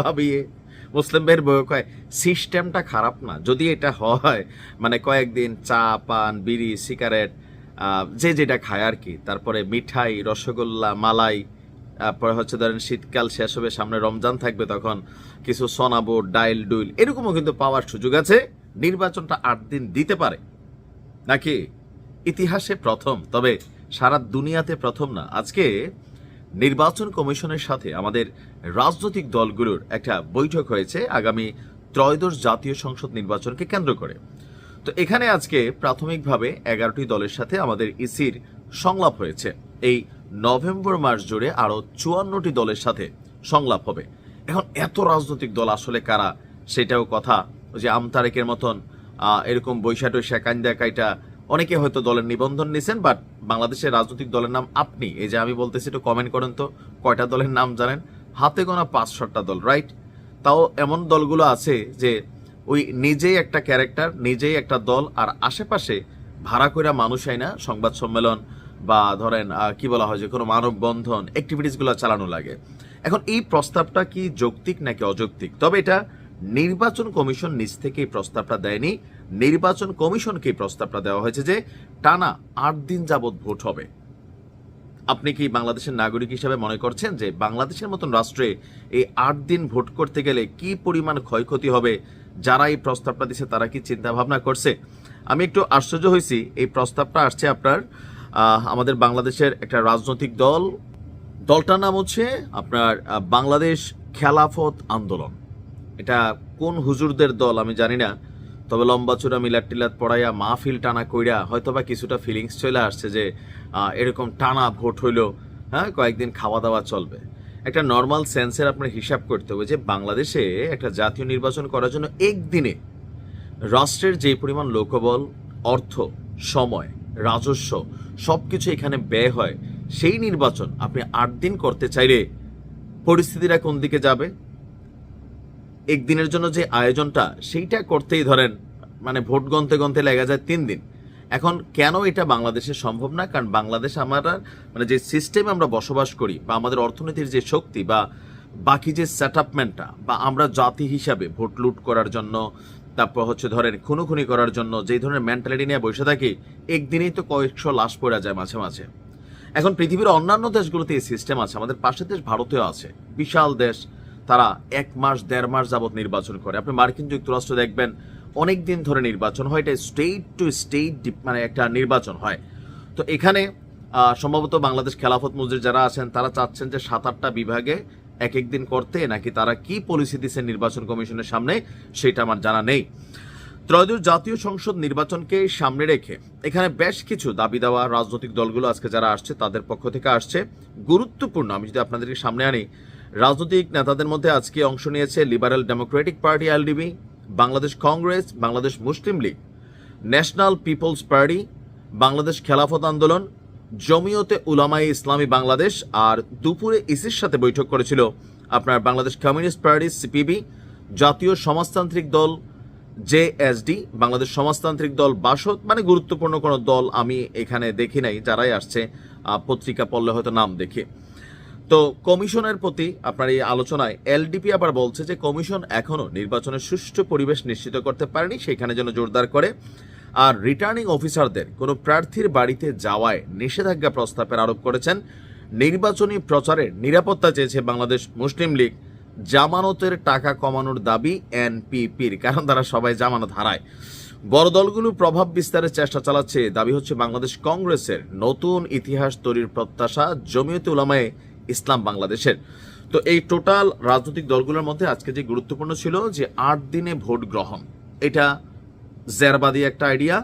ভাবিয়ে মুসলিম ভাইয়ের বউ কয়, সিস্টেমটা খারাপ না। যদি এটা হয় মানে কয়েকদিন চা, পান, বিড়ি, সিগারেট যে যেটা খায় আর কি তারপরে মিঠাই, রসগোল্লা, মালাই, তারপরে হচ্ছে ধরেন শীতকাল শেষ হবে, সামনে রমজান থাকবে তখন কিছু সোনাবো ডাইল, ডুইল, এরকমও কিন্তু পাওয়ার সুযোগ আছে। নির্বাচনটা আট দিন দিতে পারে। নাকি? ইতিহাসে প্রথম, তবে সারা দুনিয়াতে প্রথম না। আজকে নির্বাচন কমিশনের সাথে আমাদের রাজনৈতিক দলগুলোর একটা বৈঠক হয়েছে আগামী ত্রয়োদশ জাতীয় সংসদ নির্বাচনকে কেন্দ্র করে। তো এখানে আজকে প্রাথমিকভাবে এগারোটি দলের সাথে আমাদের ইসির সংলাপ হয়েছে। এই নভেম্বর মাস জুড়ে আরও চুয়ান্নটি দলের সাথে সংলাপ হবে। এখন এত রাজনৈতিক দল আসলে কারা, সেটাও কথা যে আমতারেকের মতন এরকম বৈশা টৈশা কান্দা কাইটা অনেকে হয়তো দলের নিবন্ধন নিছেন বাট বাংলাদেশের রাজনৈতিক দলের নাম আপনি। এই যে আমি বলতেছি, একটু কমেন্ট করেন তো, কয়টা দলের নাম জানেন? হাতে গোনা পাঁচ সাতটা দল রাইট তাও এমন দলগুলো আছে যে ওই নিজেই একটা ক্যারেক্টার নিজেই একটা দল, আর আশেপাশে ভাড়া কইরা মানুষ আয় না। সংবাদ সম্মেলন বা ধরেন কি বলা হয় যে কোনো মানববন্ধন অ্যাক্টিভিটিসগুলো চালানো লাগে। এখন এই প্রস্তাবটা কি যৌক্তিক নাকি অযৌক্তিক? তবে এটা নির্বাচন কমিশন নিজ থেকে এই প্রস্তাবটা দেয়নি। নির্বাচন কমিশনকে প্রস্তাবটা দেওয়া হয়েছে যে টানা আট দিন যাবৎ ভোট হবে। আপনি কি বাংলাদেশের নাগরিক হিসেবে মনে করছেন যে বাংলাদেশের মতন রাষ্ট্রে এই আট দিন ভোট করতে গেলে কি পরিমাণ ক্ষয়ক্ষতি হবে? যারা এই প্রস্তাবটা দিচ্ছে তারা কি চিন্তা ভাবনা করছে? আমি একটু আশ্চর্য হয়েছি। এই প্রস্তাবটা আসছে আপনার আমাদের বাংলাদেশের একটা রাজনৈতিক দল। দলটার নাম হচ্ছে আপনার বাংলাদেশ খেলাফত আন্দোলন। এটা কোন হুজুরদের দল আমি জানি না। তবে লম্বা চূড়া মিলাট টিলাত পড়াইয়া মাহফিল টানা কইরা হয়তোবা কিছুটা ফিলিংস চলে আসছে যে এরকম টানা ভোট হইল হ্যাঁ কয়েকদিন খাওয়া দাওয়া চলবে। একটা নর্মাল সেন্সের আপনার হিসাব করতে হবে যে, বাংলাদেশে একটা জাতীয় নির্বাচন করার জন্য একদিনে রাষ্ট্রের যে পরিমাণ লোকবল, অর্থ, সময়, রাজস্ব, সবকিছু এখানে ব্যয় হয়, সেই নির্বাচন আপনি আট দিন করতে চাইলে পরিস্থিতিটা কোন দিকে যাবে? একদিনের জন্য যে আয়োজনটা, সেইটা করতেই ধরেন মানে ভোট গন্তে গন্তে লেগে যায় তিন দিন। এখন কেন এটা বাংলাদেশে সম্ভব না? কারণ বাংলাদেশ আমরা মানে যে সিস্টেমে আমরা বসবাস করি, বা আমাদের অর্থনীতির যে শক্তি, বা বাকি যে সেট বা আমরা জাতি হিসাবে ভোট লুট করার জন্য, তারপর হচ্ছে ধরেন খুনোখুনি করার জন্য, যেই ধরনের মেন্টালিটি নিয়ে বসে থাকি, একদিনেই তো কয়েকশো লাশ পড়া যায় মাঝে মাঝে। এখন পৃথিবীর অন্যান্য দেশগুলোতে এই সিস্টেম আছে, আমাদের পাশের দেশ ভারতেও আছে। বিশাল দেশ তারা এক মাস, দেড় মাস যাবত নির্বাচন করে। আপনি মার্কিন যুক্তরাষ্ট্র দেখবেন অনেক দিন ধরে নির্বাচন হয়, এটা স্টেট টু স্টেট মানে একটা নির্বাচন হয়। তো এখানে সম্ভবত বাংলাদেশ খেলাফত মসজিদ যারা আছেন, তারা চাচ্ছেন যে সাত, আটটা বিভাগে এক এক দিন করতে, নাকি তারা কি পলিসি দিচ্ছে নির্বাচন কমিশনের সামনে, সেটা আমার জানা নেই। ত্রয়োদশ জাতীয় সংসদ নির্বাচনকে সামনে রেখে এখানে বেশ কিছু দাবি দেওয়া রাজনৈতিক দলগুলো আজকে যারা আসছে, তাদের পক্ষ থেকে আসছে। গুরুত্বপূর্ণ, আমি যদি আপনাদেরকে সামনে আনি রাজনৈতিক নেতাদের মধ্যে আজকে অংশ নিয়েছে Liberal Democratic Party, LDB, Bangladesh Congress, Bangladesh Muslim League, National Peoples Party, Bangladesh Khelafat Andolan, জমিয়তে উলামাই ইসলামী বাংলাদেশ আর দুপুরে ইসির সাথে বৈঠক করেছিল আপনার বাংলাদেশ কমিউনিস্ট পার্টি, সিপিবি, জাতীয় সমাজতান্ত্রিক দল, জেএসডি, বাংলাদেশ সমাজতান্ত্রিক দল, বাসদ মানে গুরুত্বপূর্ণ কোনো দল আমি এখানে দেখি নাই, যারাই আসছে পত্রিকা পড়লে হয়তো নাম দেখি। তো কমিশনের প্রতি আপনার এই আলোচনায় এলডিপি আবার বলছে যে কমিশন এখনও নির্বাচনের সুষ্ঠু পরিবেশ নিশ্চিত করতে পারেনি, সেখানে যেন জোরদার করে। আর রিটার্নিং অফিসারদের কোনো প্রার্থীর বাড়িতে যাওয়ায় নিষেধাজ্ঞা প্রস্তাবের আরোপ করেছেন। নির্বাচনী প্রচারে নিরাপত্তা চেয়েছে বাংলাদেশ মুসলিম লীগ। জামানতের টাকা কমানোর দাবি এনপিপির, কারণ তারা সবাই জামানত হারায়। বড় দলগুলো প্রভাব বিস্তারের চেষ্টা চালাচ্ছে। দাবি হচ্ছে বাংলাদেশ কংগ্রেসের নতুন ইতিহাস তৈরির প্রত্যাশা। জমিয়তে উলামায়ে ইসলাম বাংলাদেশের। তো এই টোটাল রাজনৈতিক দলগুলোর মধ্যে আজকে যে গুরুত্বপূর্ণ ছিল যে আট দিনে ভোট গ্রহণ, এটা জেরবাদী একটা আইডিয়া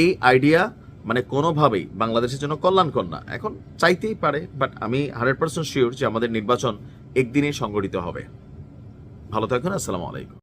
এই আইডিয়া মানে কোনোভাবেই বাংলাদেশের জন্য কল্যাণকর না। এখন চাইতেই পারে বাট আমি হান্ড্রেড পার্সেন্ট শিওর যে আমাদের নির্বাচন একদিনেই সংগঠিত হবে। ভালো থাকুন আসসালামু আলাইকুম।